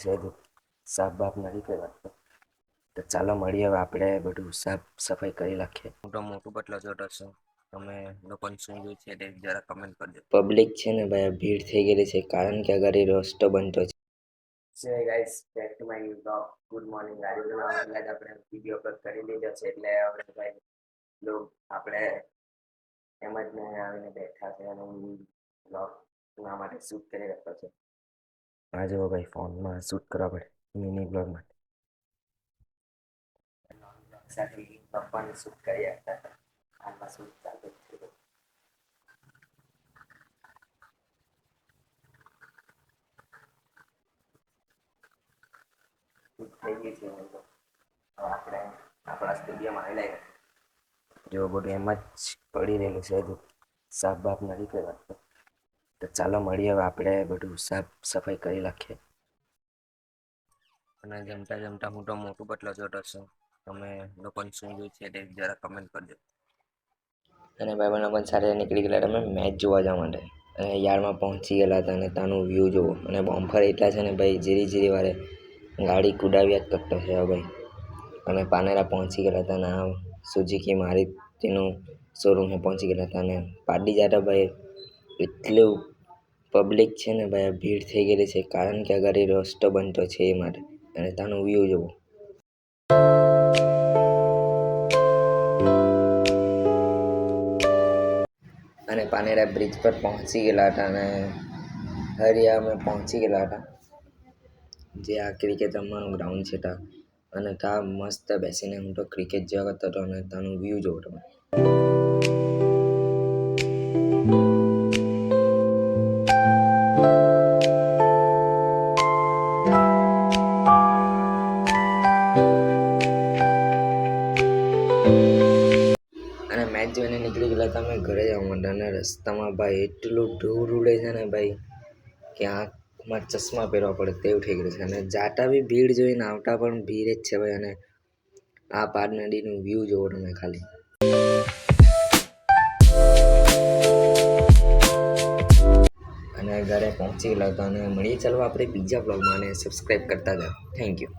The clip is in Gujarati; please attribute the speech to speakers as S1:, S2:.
S1: છે હજુ સાફ બાફ નથી કર્યા તો ચાલો મળીએ હવે આપણે બધું સાફ સફાઈ કરી નાખીએ હું તો મોટું બટલો જોટો છો. તમે લોકોને શું જોયું છે તે જરા કમેન્ટ કરજો પબ્લિક છે ને ભાઈ ભીડ થઈ ગયેલી છે. કારણ કે અગર એ રસ્તો બનતો છે. So guys back to my blog good morning આજે તો હમણાં આપણે વિડિયો અપલોડ કરી લીધો છે એટલે હવે ભાઈ લોક આપણે એમ જ મેં આવીને બેઠા છે અને હું બ્લોગ ના માટે શૂટ કરી રહ્યો છે. આ જો ભાઈ ફોનમાં શૂટ કરવા પડે મિની બ્લોગ માટે સાથે પપ્પાને શૂટ કરી આપતા હતા હાલમાં શૂટ ચાલુ જ છે શૂટ થઈ ગઈ છે હવે તો હવે આપણે આપણા સ્ટુડિયોમાં આવેલા જો બધું એમ જ પડી રહેલું છે હજુ સાફ બાફ નથી કર્યા તો ચાલો મળીએ હવે આપણે બધું સાફ સફાઈ કરી નાખીએ. અને જમતા જમતા હું તો મોટું બટલો જોતો છું. તમે લોકોને શું જોયું છે તે જરા કમેન્ટ કરજો. અને ભાઈબંધો પણ સાથે નીકળી ગયેલા તમે મેચ જોવા જવા માટે. અને યાર્ડમાં પહોંચી ગયેલા હતા અને ત્યાંનું વ્યૂ જુઓ અને બોમ્ફર એટલા છે ને ભાઈ જીરી જીરી વારે ગાડી કુડાવ્યા જ કરતો છે ભાઈ. અને પાનેરા પહોંચી ગયેલા હતા અને આ સુઝુકી તેનું શોરૂમે પહોંચી ગયેલા હતા અને પાડી જતા ભાઈ એટલું પબ્લિક છે ને ભાઈ ભીડ થઈ ગયેલી છે. કારણ કે અગર એ રસ્તો બનતો છે એ માટે. અને ત્યાંનું વ્યૂ જુઓ અને પાનેરા બ્રિજ પર પહોંચી ગયેલા હતા અને હરિયા અમે પહોંચી ગયેલા હતા. જે આ ક્રિકેટ રમવાનું ગ્રાઉન્ડ છે ત્યાં અને ત્યાં મસ્ત બેસીને હું તો ક્રિકેટ કરતો હતો અને ત્યાંનું વ્યૂ જોવો તમે. હતા અમે ઘરે જવા માટે અને રસ્તામાં ભાઈ, એટલું ધૂળ ઉડે છે ને ભાઈ કે આંખમાં ચશ્મા પહેરવા પડે, તેવું થઈ ગયું છે. અને જાતા બી ભીડ જોઈને આવતા પણ ભીડ જ છે ભાઈ. અને આ પાર નદીનું વ્યૂ જોવો તમે ખાલી. અને ઘરે પહોંચી ગયેલા હતા અને મળીએ ચાલો આપણે બીજા બ્લોગમાં અને સબસ્ક્રાઈબ કરતા જાઓ. Thank you